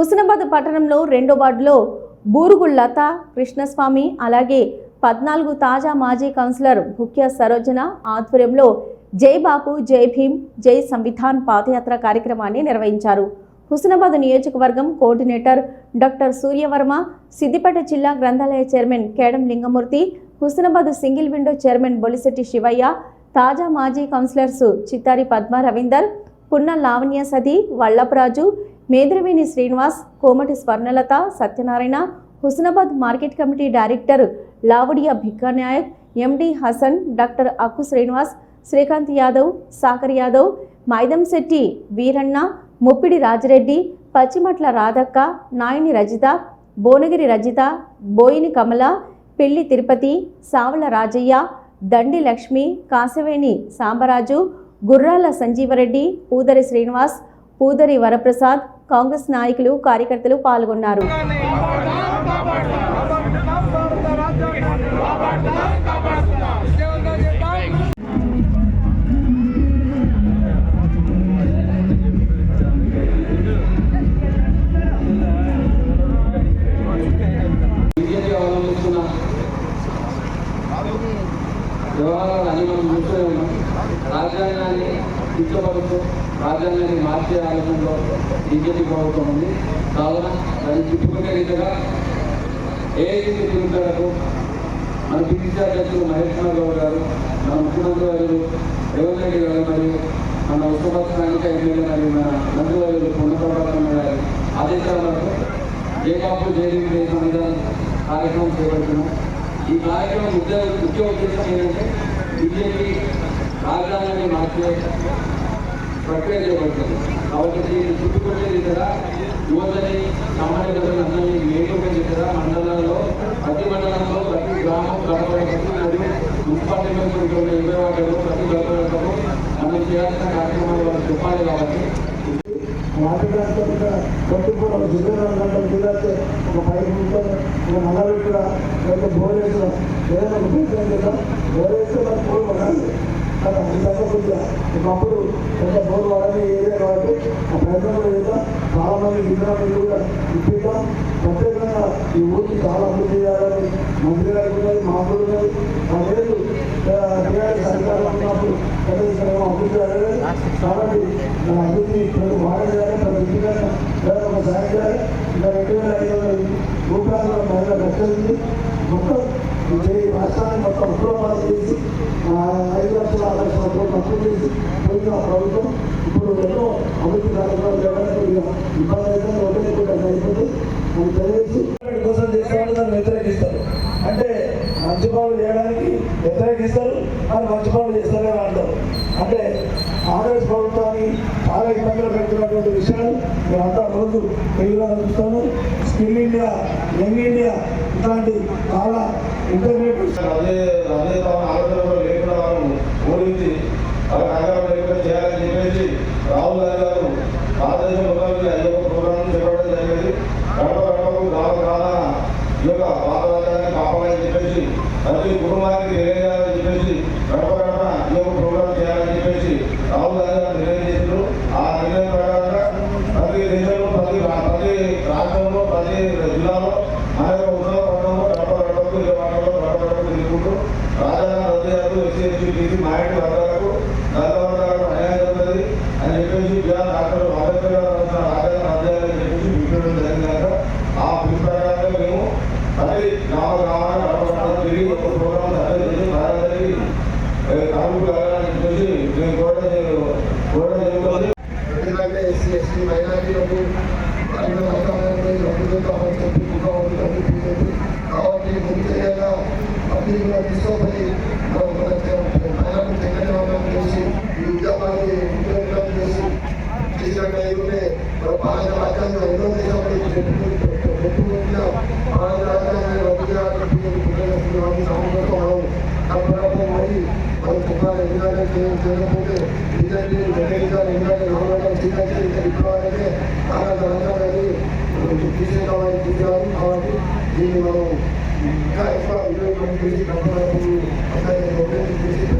హుస్నాబాద్ పట్టణంలో రెండో వార్డులో బూరుగు లత కృష్ణస్వామి అలాగే పద్నాలుగు తాజా మాజీ కౌన్సిలర్ ముఖ్య సరోజన ఆధ్వర్యంలో జై బాపు జై భీమ్ జై సంవిధాన్ పాదయాత్ర కార్యక్రమాన్ని నిర్వహించారు. హుస్నాబాద్ నియోజకవర్గం కోఆర్డినేటర్ డాక్టర్ సూర్యవర్మ సిద్దిపేట జిల్లా గ్రంథాలయ chairman Kedam Lingamurthy Husnabad single window chairman Bolishetti Shivaiah తాజా మాజీ councillors Chittari Padma Ravinder Punna Lavanya Sadi Vallaparaju Medraveni Srinivas Komati Swarnalatha Satyanarayana Husnabad market committee director Lavudiya Bhikkanayak MD Hasan doctor Akku Srinivas Srikanth Yadav Sagar Yadav Maidamshetti Veeranna Muppidi Rajireddy Pacchimatla Radhakka Nayani Rajitha Bhuvanagiri Rajitha Boini కమల పెళ్ళి తిరుపతి సావల రాజయ్య దండి లక్ష్మి కాసవేణి సాంబరాజు గుర్రాల సంజీవరెడ్డి పూదరి శ్రీనివాస్ పూదరి వరప్రసాద్ కాంగ్రెస్ నాయకులు కార్యకర్తలు పాల్గొన్నారు. BJP మనం రాజ్యాంగాన్ని ఇష్టపడుతూ రాజ్యాంగాన్ని మార్చే ఆలోచనలో బీజేపీ ప్రభుత్వం ఉంది. కావున దాన్ని తిప్పుకునే రీతిగా ఏఐసీ తిరుగుతారకు మన పిసిసి అధ్యక్షులు మహేష్ కుమార్ గౌడ్ గారు మన ముఖ్యమంత్రి గారు రేవంత్ రెడ్డి గారు మరియు మన ఉత్తరాఖండ్ స్థానిక ఎమ్మెల్యే మరియు మన మంత్రి గారు పొన్నప్రభాకర్ గారి ఆదేశాల వరకు జయబాబు జయదేవి జయ సంవిధానం కార్యక్రమం చేపడుతున్నాం. ఈ కార్యక్రమం ముఖ్య ముఖ్య ఉద్దేశం ఏంటంటే బీజేపీ రాజధానిని మార్చే ప్రక్రియ చేయబడుతుంది. కాబట్టి దీన్ని చుట్టుకొచ్చే దిశగా యువతని సామాన్య ప్రజలందరినీ మేలుగా దిశగా మండలాల్లో ప్రతి మండలంలో ప్రతి గ్రామం గడప ప్రతి మరియు మున్సిపాలిటీ ఇరవై వాటిలో ప్రతి గడపలకు మనం చేయాల్సిన కార్యక్రమాలు వాళ్ళు చెప్పాలి కాబట్టి. వాటికంటే ఒక జిల్లా గంటలు ఒక పైపు ఒక నల్లబెట్టుడ లేకపోతే బోరేసిన ఏదైనా ఒక మనకు కదా ఒకప్పుడు పెద్ద బోర్ వాడని ఏరియా కాబట్టి ఆ ప్రయత్నం కూడా చేద్దాం చాలా మంది కూడా ఇప్పిద్దాం ప్రత్యేకంగా ఈ ఊరికి చాలా అభివృద్ధి చేయాలని మంత్రి గారికి ఉన్నది మాకు ఉన్నది పదేళ్ళు టీఆర్ఎస్ అధికారులు ఉన్నప్పుడు అభివృద్ధి జరగలేదు కాబట్టి అభివృద్ధి ప్రతి వారం చేయాలి ప్రతి ఇంటికైనా లేదా ఇంకా రెండు వేల ఐదు వందల రూపాయల మహిళ మొత్తం రాష్ట్రాన్ని మొత్తం ఉగ్రవాదం చేసి ఐదు లక్షల ఆరు లక్షల చేసి పోయిన ప్రభుత్వం ఇప్పుడు ఎన్నో అభివృద్ధి కార్యక్రమాలు చేయడానికి ఇబ్బంది అయితే ఒకటే అయిపోతుంది అని తెలియజేసి కోసం చేసేవాళ్ళు దాన్ని వ్యతిరేకిస్తారు అంటే మంచి పనులు చేయడానికి వ్యతిరేకిస్తారు మరి మంచి పనులు చేస్తారని అంటారు అంటే కాంగ్రెస్ ప్రభుత్వాన్ని చాలా ఇబ్బందులు పెడుతున్నటువంటి విషయాలు మేమంతా రోజు టీవీలో చూస్తాను స్కిల్ ఇండియా యంగ్ ఇండియా ఇట్లాంటి చాలా ఇంటర్మీడియట్ అదే అదే తమ లేకుండా వారు ఓడించి లేకుండా చేయాలని చెప్పేసి రాహుల్ గాంధీ గారు భారతదేశం మొత్తానికి అయ్యప్ప ప్రోగ్రాం చేపట్టడం జరిగింది. గడప గడపకు గ్రామ గ్రామాన ఈ యొక్క కాపాడాలని చెప్పేసి ప్రతి కుటుంబానికి తెలియజేయాలని చెప్పేసి గడప గడప ఈ యొక్క ప్రోగ్రాం చేయాలని చెప్పేసి రాహుల్ గాంధీ గారు నిర్ణయం చేశారు ఆ నిర్ణయం ప్రకారంగా ప్రతి దేశంలో ప్రతి రా- ప్రతి రాష్ట్రంలో ప్రతి జిల్లాలో మన యొక్క ఉత్సవ పట్టణంలో గడప గడపకు ఇరవై వాటిలో గడప గడపకు తిరుగుతూ రద్దు చేస్తూ ఎస్సీ బీసీ మైనార్టీ వర్గాలకు దళిత వర్గాలకు అన్యాయం జరుగుతుంది అని చెప్పేసి బిఆర్ డాక్టర్ అంబేద్కర్ గారు రాసిన రాజధాని రద్దు చేయాలని చెప్పేసి పిలిపించడం జరిగింది ఆ పిలుపు ప్రకారంగా మేము ప్రతి గ్రామ గ్రామాన్ని గడప తిరిగి ఒక ప్రోగ్రాం చేసి చెప్పేసి మేము కోరడం కోరడం జరుగుతుంది ఎందుకంటే ఎస్సీ ఎస్టీ మైనారిటీలకు అన్ని కాబట్టి ముందు అభివృద్ధి కూడా చేసి ఈ ఉద్యోగాన్ని ఉద్యోగం చేసి చేసినట్టు అయితే మన భారత రాజ్యాంగం ఎన్నో దేశాలు పెట్టుకుంటున్న భారత రాజ్యాంగాన్ని రద్దు చేయాలని బీజేపీ మనం తప్పకుండా మరి మనం చెప్పాలి చేయకపోతే కాబట్టి దీన్ని మనం ఇంకా ఎక్కువ వినియోగం చేసి డబ్బులు చేసి